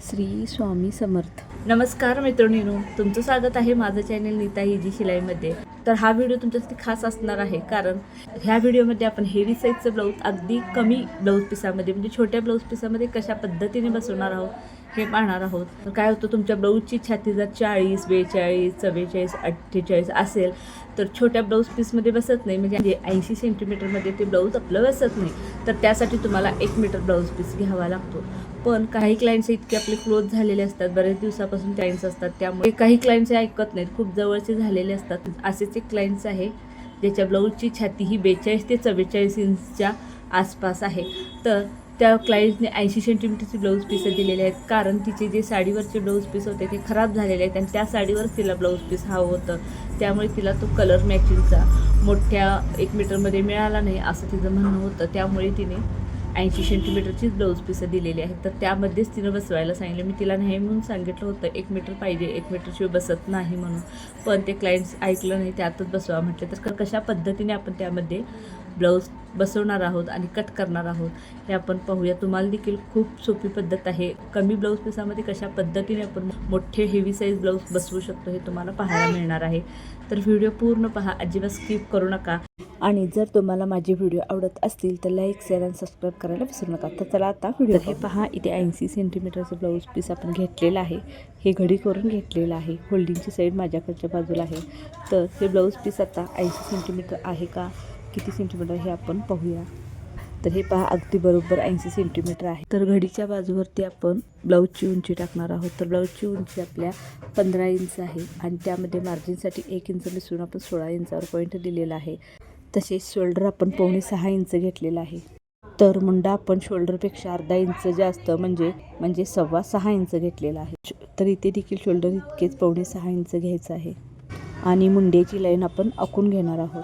श्री स्वामी समर्थ. नमस्कार मैत्रिणींनो तुमचं स्वागत आहे माझं चॅनल नीता हिजी शिलाईमध्ये. तर हा व्हिडिओ तुमच्यासाठी खास असणार आहे कारण ह्या व्हिडिओमध्ये आपण हेवी साईजचं ब्लाऊज अगदी कमी ब्लाऊज पिसामध्ये म्हणजे छोट्या ब्लाऊज पिसामध्ये कशा पद्धतीने बसवणार आहोत हे पाहणार आहोत. तर काय होतं तुमच्या ब्लाऊजची छाती जर चाळीस बेचाळीस चव्वेचाळीस अठ्ठेचाळीस असेल तर छोट्या ब्लाऊज पीसमध्ये बसत नाही. म्हणजे ऐंशी सेंटीमीटरमध्ये ते ब्लाऊज आपलं बसत नाही. तर त्यासाठी तुम्हाला एक मीटर ब्लाऊज पीस घ्यावा लागतो. पण काही क्लायंट्स इतके आपले क्लोज झालेले असतात बरेच दिवसापासून क्लायंट्स असतात त्यामुळे काही क्लायंट्स ऐकत नाहीत. खूप जवळचे झालेले असतात. असेच एक क्लायंट्स आहे ज्याच्या ब्लाऊजची छाती ही बेचाळीस ते चव्वेचाळीस इंचच्या आसपास आहे. तर त्या क्लायंटने ऐंशी सेंटीमीटरचे ब्लाऊज पीस दिलेले आहेत. कारण तिचे जे साडीवरचे ब्लाऊज पीस होते ते खराब झालेले आहेत. आणि त्या साडीवरच तिला ब्लाऊज पीस हवं होतं. त्यामुळे तिला तो कलर मॅचिंगचा मोठ्या एक मीटरमध्ये मिळाला नाही असं तिचं म्हणणं होतं. त्यामुळे तिने ऐंशी सेंटीमीटरचीच ब्लाऊज पीसं दिलेली आहेत. तर त्यामध्येच तिनं बसवायला सांगितलं. मी तिला नाही म्हणून सांगितलं होतं एक मीटर पाहिजे एक मीटरशिवाय बसत नाही म्हणून. पण ते क्लायंट्स ऐकलं नाही त्यातच बसवा म्हटलं. तर कशा पद्धतीने आपण त्यामध्ये ब्लाऊज बसवणार आहोत आणि कट करणार आहोत हे आपण पाहूया. तुम्हाला देखील खूप सोपी पद्धत आहे. कमी ब्लाऊज पिसामध्ये कशा पद्धतीने आपण मोठे हेवी साईज ब्लाऊज बसवू शकतो हे तुम्हाला पाहायला मिळणार आहे. तर व्हिडिओ पूर्ण पहा. अजिबात स्किप करू नका. आणि जर तुम्हाला माझे व्हिडिओ आवडत असतील तर लाईक शेअर आणि सबस्क्राईब करायला विसरू नका. तर चला आता व्हिडिओ हे पहा. इथे ऐंशी सेंटीमीटरचं ब्लाऊज पीस आपण घेतलेलं आहे. हे घडी करून घेतलेलं आहे. होल्डिंगची साईड माझ्याकडच्या बाजूला आहे. तर हे ब्लाऊज पीस आता ऐंशी सेंटीमीटर आहे का? किती सेंटीमीटर हे आपण पाहूया. तर हे पहा अगदी बरोबर ऐंशी सेंटीमीटर आहे. तर घडीच्या बाजूवरती आपण ब्लाऊजची उंची टाकणार आहोत. तर ब्लाऊजची उंची आपल्या पंधरा इंच आहे आणि त्यामध्ये मार्जिनसाठी एक इंच मिसळून आपण सोळा इंचावर पॉईंट दिलेला आहे. तसेच शोल्डर आपण पावणे सहा इंच घेतलेला आहे. तर मुंडा आपण शोल्डरपेक्षा अर्धा इंच जास्त म्हणजे म्हणजे सव्वा सहा इंच घेतलेला आहे. तर इथे देखील शोल्डर इतकेच पावणे सहा इंच घ्यायचं आहे. आणि मुंड्याची लाईन आपण आखून घेणार आहोत.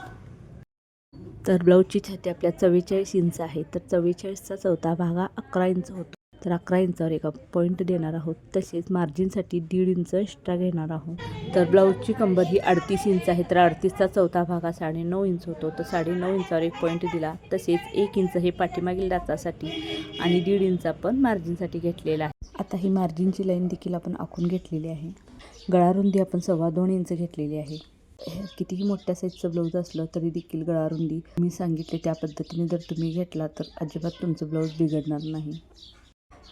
तर ब्लाऊजची छाती आपल्या चव्वेचाळीस इंच आहे. तर चव्वेचाळीसचा चौथा भाग हा अकरा इंच होतो. तर अकरा इंचावर एका पॉईंट देणार आहोत. तसेच मार्जिनसाठी दीड इंच एक्स्ट्रा घेणार आहोत. तर ब्लाऊजची कंबर ही अडतीस इंच आहे. तर अडतीसचा चौथा भाग हा साडेनऊ इंच होतो. तर साडेनऊ इंचावर एक पॉईंट दिला. तसेच एक इंच हे पाठीमागील डाचासाठी आणि दीड इंच आपण मार्जिनसाठी घेतलेला आहे. आता ही मार्जिनची लाईन देखील आपण आखून घेतलेली आहे. गळारुंदी आपण सव्वा दोन इंच घेतलेली आहे. कितीही मोठ्या साईजचं ब्लाऊज असलं तरी देखील गळारुंदी मी सांगितले त्या पद्धतीने जर तुम्ही घेतला तर अजिबात तुमचं ब्लाऊज बिघडणार नाही.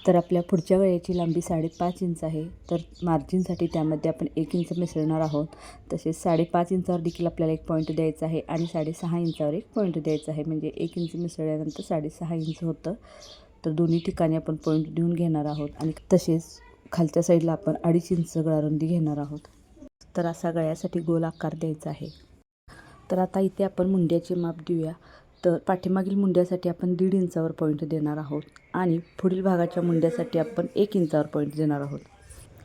तर आपल्या पुढच्या गळ्याची लांबी साडेपाच इंच आहे. तर मार्जिनसाठी त्यामध्ये आपण एक इंच मिसळणार आहोत. तसेच साडेपाच इंचावर देखील आपल्याला एक पॉईंट द्यायचा आहे आणि साडेसहा इंचावर एक पॉईंट द्यायचा आहे. म्हणजे एक इंच मिसळल्यानंतर साडेसहा इंच होतं. तर दोन्ही ठिकाणी आपण पॉईंट देऊन घेणार आहोत. आणि तसेच खालच्या साईडला आपण अडीच इंच गळारुंदी घेणार आहोत. तर असा गळ्यासाठी गोल आकार द्यायचा आहे. तर आता इथे आपण मुंड्याचे माप देऊया. तर पाठीमागील मुंड्यासाठी आपण दीड इंचावर पॉईंट देणार आहोत आणि पुढील भागाच्या मुंड्यासाठी आपण एक इंचावर पॉईंट देणार आहोत.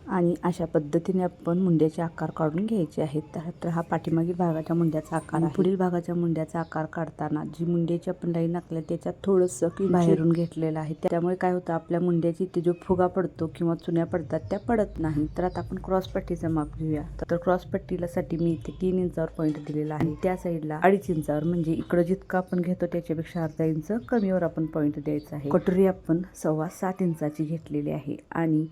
आणि अशा पद्धतीने आपण मुंड्याचे आकार काढून घ्यायचे आहेत. तर- हा पाठीमागील भागाच्या मुंड्याचा आकार आहे. पुढील भागाच्या मुंड्याचा आकार काढताना जी मुंड्याची आपण लाईन आखली त्याच्यात थोडंसं की बाहेरून घेतलेलं आहे. त्यामुळे काय होतं आपल्या मुंड्याची ते जो फुगा पडतो किंवा चुन्या पडतात त्या पडत नाही. तर आता आपण क्रॉस पट्टीचं माप घेऊया. तर क्रॉस पट्टीला साठी मी इथे तीन इंचावर पॉईंट दिलेला आहे. त्या साईडला अडीच इंचावर म्हणजे इकडं जितकं आपण घेतो त्याच्यापेक्षा अर्धा इंच कमीवर आपण पॉईंट द्यायचा आहे. कटोरी आपण सव्वा सात इंचाची घेतलेली आहे. आणि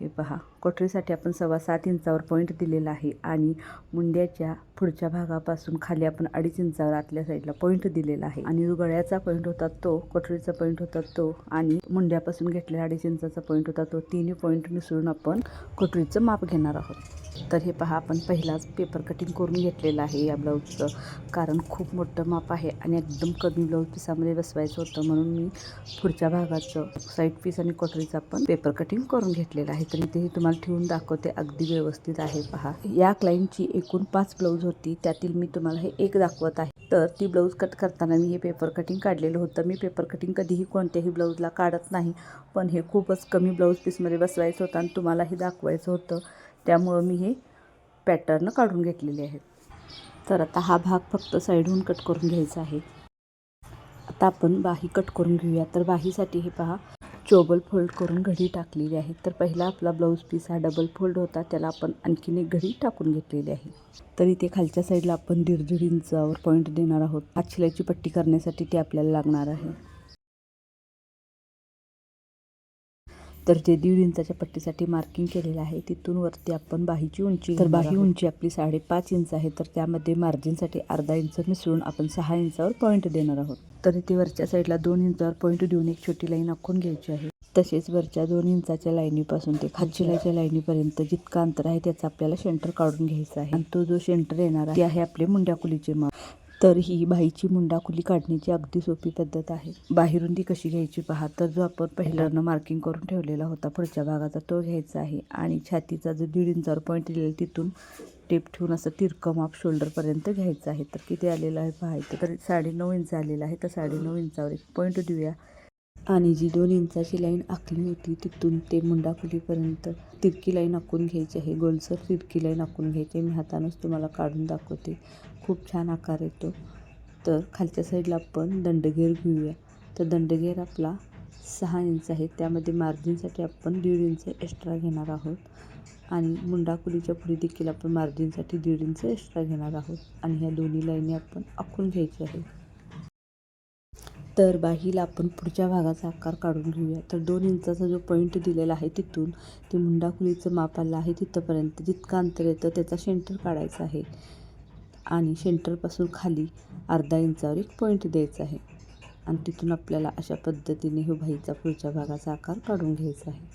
हे पहा. कोटरीसाठी आपण सव्वा सात इंचावर पॉईंट दिलेला आहे आणि मुंड्याच्या पुढच्या भागापासून खाली आपण अडीच इंचावर आतल्या साईडला पॉईंट दिलेला आहे. आणि जो गळ्याचा पॉईंट होता तो कोटरीचा पॉईंट होता तो आणि मुंड्यापासून घेतलेला अडीच इंचाचा पॉईंट होता तो तिन्ही पॉईंट मिसळून आपण कोटरीचं माप घेणार आहोत. तर हे पहा आपण पहिलाच पेपर कटिंग करून घेतलेलं आहे या ब्लाऊजचं कारण खूप मोठं माप आहे आणि एकदम कमी ब्लाऊज पिसामध्ये बसवायचं होतं. म्हणून मी पुढच्या भागाचं साईड पीस आणि कटोरीचं आपण पेपर कटिंग करून घेतलेलं आहे. तर इथेही तुम्हाला ठेवून दाखवते. अगदी व्यवस्थित आहे पहा. या क्लाइंटची एकूण पाच ब्लाऊज होती. त्यातील मी तुम्हाला हे एक दाखवत आहे. तर ती ब्लाऊज कट करताना मी हे पेपर कटिंग काढलेलं होतं. मी पेपर कटिंग कधीही कोणत्याही ब्लाऊजला काढत नाही. पण हे खूपच कमी ब्लाऊज पीसमध्ये बसवायचं होतं आणि तुम्हालाही दाखवायचं होतं. त्यामुळं मी हे पॅटर्न काढून घेतलेले आहेत. तर आता हा भाग फक्त साईडहून कट करून घ्यायचा आहे. आता आपण बाही कट करून घेऊया. तर बाहीसाठी हे पहा चोबल फोल्ड करून घडी टाकलेली आहे. तर पहिला आपला ब्लाऊज पीस हा डबल फोल्ड होता. त्याला आपण आणखीन एक घडी टाकून घेतलेली आहे. तर इथे खालच्या साईडला आपण दीड दीड इंचावर पॉईंट देणार आहोत. हात शिलाईची पट्टी करण्यासाठी ते आपल्याला लागणार आहे. तर जे दीड इंचाच्या पट्टीसाठी मार्किंग केलेलं आहे तिथून वरती आपण बाहीची उंची तर बाही उंची आपली साडेपाच इंच आहे तर त्यामध्ये मार्जिनसाठी अर्धा इंच मिसळून आपण सहा इंचावर पॉईंट देणार आहोत. तर इथे वरच्या साईडला दोन इंचावर पॉईंट देऊन एक छोटी लाईन आखून घ्यायची आहे. तसेच वरच्या दोन इंचाच्या लाईनीपासून ते खालचिलाच्या लाईनीपर्यंत जितकं अंतर आहे त्याचं आपल्याला सेंटर काढून घ्यायचं आहे. आणि तो जो सेंटर येणार आहे आपले मुंड्याकुलीचे माप तर ही बाईची मुंडाखुली काढण्याची अगदी सोपी पद्धत आहे. बाहेरून ती कशी घ्यायची पहा. तर जो आपण पहिल्यानं मार्किंग करून ठेवलेला होता पुढच्या भागाचा तो घ्यायचा आहे. आणि छातीचा जो दीड इंचावर पॉईंट दिलेला तिथून टेप ठेवून असं तिरकं माप शोल्डरपर्यंत घ्यायचं आहे. तर किती आलेलं आहे पाहायचं तर साडेनऊ इंच आलेलं आहे. तर साडेनऊ इंचावर एक पॉईंट देऊया. आणि जी दोन इंचाची लाईन आखली होती तिथून ते मुंडाखुलीपर्यंत तिरकी लाईन आखून घ्यायची आहे. गोलसर तिरकी लाईन आखून घ्यायची मी हातानंच तुम्हाला काढून दाखवते. खूप छान आकार येतो. तर खालच्या साईडला आपण दंडगेर घेऊया. तर दंडगेर आपला सहा इंच आहे. त्यामध्ये मार्जिनसाठी आपण दीड इंच एक्स्ट्रा घेणार आहोत. आणि मुंडाकुलीच्या पुढे देखील आपण मार्जिनसाठी दीड इंच एक्स्ट्रा घेणार आहोत. आणि ह्या दोन्ही लाईनी आपण आखून घ्यायची आहे. तर बाहीला आपण पुढच्या भागाचा आकार काढून घेऊया. तर दोन इंचाचा जो पॉईंट दिलेला आहे तिथून ते मुंडाखुलीचं माप आहे तिथंपर्यंत. जितकं अंतर येतं त्याचा सेंटर काढायचा आहे. आणि सेंटरपासून खाली अर्धा इंचावर एक पॉईंट द्यायचा आहे. आणि तिथून आपल्याला अशा पद्धतीने हे बाहीचा पुढच्या भागाचा आकार काढून घ्यायचा आहे.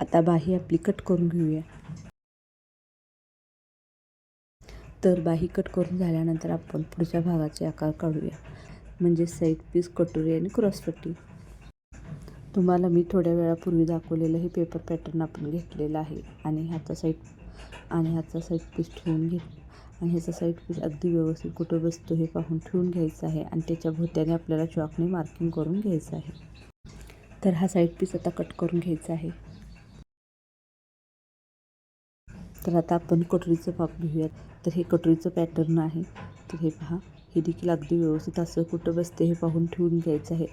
आता बाही आपली कट करून घेऊया. तर बाही कट करून झाल्यानंतर आपण पुढच्या भागाचे आकार काढूया. म्हणजे साईड पीस कटोरी आणि क्रॉसपट्टी तुम्हाला मी थोड्या वेळापूर्वी दाखवलेलं हे पेपर पॅटर्न आपण घेतलेलं आहे. आणि ह्याचा साईड आणि ह्याचा साईड पीस ठेवून घे. आणि ह्याचा साईड पीस अगदी व्यवस्थित कुठं बसतो हे पाहून ठेवून घ्यायचं आहे. आणि त्याच्या भोवत्याने आपल्याला चॉकने मार्किंग करून घ्यायचं आहे. तर हा साईड पीस आता कट करून घ्यायचा आहे. तर आता आपण कटोरीचं पाप घेऊयात. तर हे कटोरीचं पॅटर्न आहे. तर हे पहा हे देखील अगदी व्यवस्थित असं कुठं बसते हे पाहून ठेवून घ्यायचं आहे.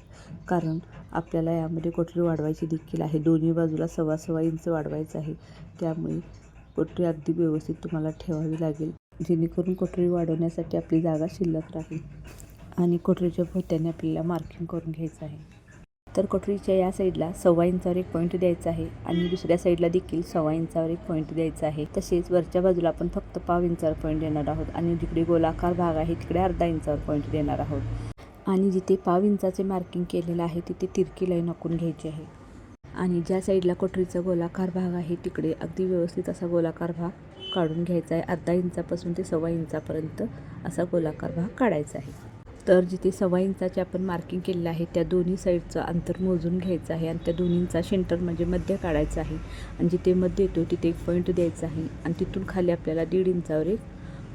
कारण आपल्याला यामध्ये कटोरी वाढवायची देखील आहे. दोन्ही बाजूला सव्वा सव्वा इंच वाढवायचं आहे. त्यामुळे कटोरी अगदी व्यवस्थित तुम्हाला ठेवावी लागेल. जेणेकरून कटोरी वाढवण्यासाठी आपली जागा शिल्लक राहील. आणि कटोरीच्या भोवत्याने आपल्याला मार्किंग करून घ्यायचं आहे. तर कटोरीच्या या साईडला सव्वा इंचावर एक पॉईंट द्यायचा आहे आणि दुसऱ्या साईडला देखील सव्वा इंचावर एक पॉईंट द्यायचा आहे. तसेच वरच्या बाजूला आपण फक्त पाव इंचावर पॉईंट देणार आहोत आणि जिकडे गोलाकार भाग आहे तिकडे अर्धा इंचावर पॉईंट देणार आहोत. आणि जिथे पाव इंचाचे मार्किंग केलेलं आहे तिथे तिरकी लाईन आखून घ्यायची आहे. आणि ज्या साईडला कटोरीचा गोलाकार भाग आहे तिकडे अगदी व्यवस्थित असा गोलाकार भाग काढून घ्यायचा आहे. अर्धा इंचापासून ते सव्वा इंचापर्यंत असा गोलाकार भाग काढायचा आहे. तर जिथे सव्वा इंचाचे आपण मार्किंग केलेलं आहे त्या दोन्ही साईडचं अंतर मोजून घ्यायचं आहे आणि त्या दोन्हींचा सेंटर म्हणजे मध्य काढायचा आहे. आणि जिथे मध्य येतो तिथे एक पॉईंट द्यायचा आहे. आणि तिथून खाली आपल्याला दीड इंचावर एक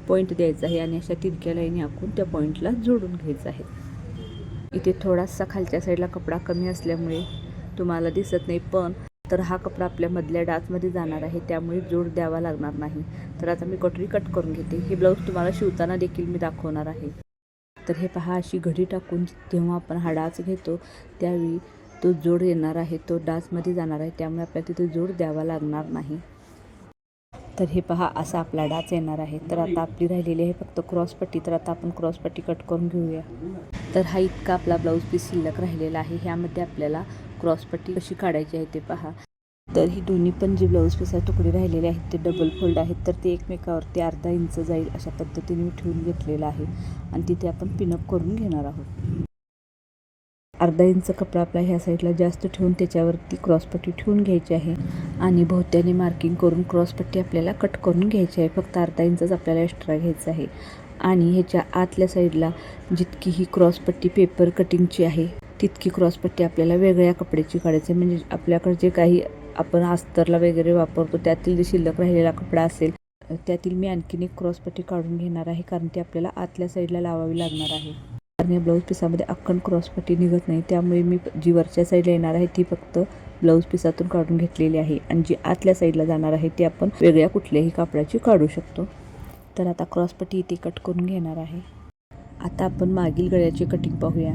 पॉईंट द्यायचा आहे आणि अशा तिरक्या लाईनी आखून त्या पॉईंटला जोडून घ्यायचं आहे. इथे थोडासा खालच्या साईडला कपडा कमी असल्यामुळे तुम्हाला दिसत नाही पण तर हा कपडा आपल्या मधल्या डाचमध्ये जाणार आहे त्यामुळे जोड द्यावा लागणार नाही. तर आता मी कटोरी कट करून घेते. हे ब्लाऊज तुम्हाला शिवताना देखील मी दाखवणार आहे. तर हे पहा अशी घडी टाकून जेव्हा आपण हा डाच घेतो त्यावेळी तो जोड येणार आहे तो डाचमध्ये जाणार आहे त्यामुळे आपल्याला तिथे जोड द्यावा लागणार नाही. तर हे पहा असा आपला डाच येणार आहे. तर आता आपली राहिलेली आहे फक्त क्रॉसपट्टी तर आता आपण क्रॉसपट्टी कट करून घेऊया. तर हा इतका आपला ब्लाऊज पीस शिल्लक राहिलेला आहे. ह्यामध्ये आपल्याला क्रॉसपट्टी कशी काढायची आहे ते पहा. तर ही दोन्ही पण जे ब्लाऊज पीस तुकडे राहिलेले आहेत ते डबल फोल्ड आहेत तर ते एकमेकावरती अर्धा इंच जाईल अशा पद्धतीने मी ठेवून घेतलेलं आहे. आणि तिथे आपण पिनअप करून घेणार आहोत. अर्धा इंच कपडा आपला ह्या साईडला जास्त ठेवून त्याच्यावरती क्रॉसपट्टी ठेवून घ्यायची आहे. आणि भोवत्याने मार्किंग करून क्रॉसपट्टी आपल्याला कट करून घ्यायची आहे. फक्त अर्धा इंचच आपल्याला एक्स्ट्रा घ्यायचं आहे. आणि ह्याच्या आतल्या साईडला जितकी ही क्रॉसपट्टी पेपर कटिंगची आहे तितकी क्रॉसपट्टी आपल्याला वेगळ्या कपड्याची काढायची आहे. म्हणजे आपल्याकडे जे काही आपण अस्तरला वगैरे वापरतो त्यातील जे शिल्लक राहिलेला कपडा असेल त्यातील मी आणखीन एक क्रॉसपट्टी काढून घेणार आहे कारण ती आपल्याला आतल्या साईडला लावावी लागणार आहे. कारण या ब्लाऊज पिसामध्ये अख्खन क्रॉसपट्टी निघत नाही त्यामुळे मी जी वरच्या साईडला येणार आहे ती फक्त ब्लाऊज पिसातून काढून घेतलेली आहे. आणि जी आतल्या साईडला जाणार आहे ती आपण वेगळ्या कुठल्याही कापडाची काढू शकतो. तर आता क्रॉसपट्टी इथे कट करून घेणार आहे. आता आपण मागील गळ्याची कटिंग पाहूया.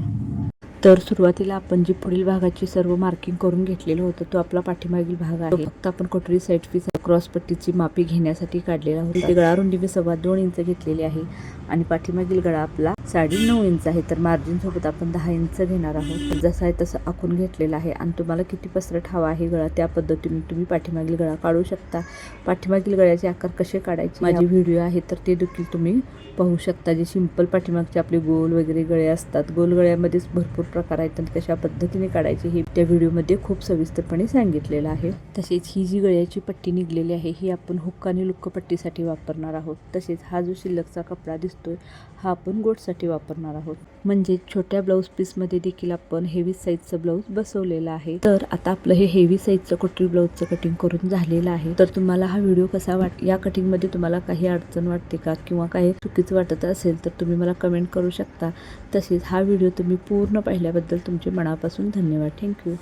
तर सुरुवातीला आपण जी पुढील भागाची सर्व मार्किंग करून घेतलेलं होतं तो आपला पाठीमागील भाग आहे. फक्त आपण कोठरी साईड पीस क्रॉस पट्टीची मापी घेण्यासाठी काढलेला होता. ते गळारुंदी मी सव्वा दोन इंच घेतलेली आहे. आणि पाठीमागील गळा आपला साडे नऊ इंच आहे. तर मार्जिन सोबत आपण दहा इंच घेणार आहोत. जसं आहे तसं आखून घेतलेलं आहे. आणि तुम्हाला किती पसरट हवा आहे गळा त्या पद्धतीने तुम्ही पाठीमागील गळा काढू शकता. पाठीमागील गळ्याचे आकार कसे काढायचे? माझे व्हिडिओ आहे तर ते देखील तुम्ही पाहू शकता. जे सिंपल पाठीमागचे आपले गोल वगैरे गळे असतात गोल गळ्यामध्येच भरपूर प्रकार आहेत. आणि कशा पद्धतीने काढायचे हे त्या व्हिडिओमध्ये खूप सविस्तरपणे सांगितलेलं आहे. तसेच ही जी गळ्याची पट्टी निघलेली आहे ही आपण हुक्क आणि लुक्क पट्टीसाठी वापरणार आहोत. तसेच हा जो शिल्लकचा कपडा दिसतोय हा आपण गोटसाठी वापरणार आहोत. म्हणजे छोट्या ब्लाऊज पीसमध्ये देखील आपण हेवी साईजचं ब्लाऊज बसवलेलं आहे. तर आता आपलं हे हेवी साईजचं कोटरी ब्लाऊजचं कटिंग करून झालेलं आहे. तर तुम्हाला हा व्हिडिओ कसा वाट या कटिंगमध्ये तुम्हाला काही अडचण वाटते का किंवा काही चुकीचं वाटत असेल तर तुम्ही मला कमेंट करू शकता. तसेच हा व्हिडिओ तुम्ही पूर्ण पाहिल्याबद्दल तुमचे मनापासून धन्यवाद. थँक्यू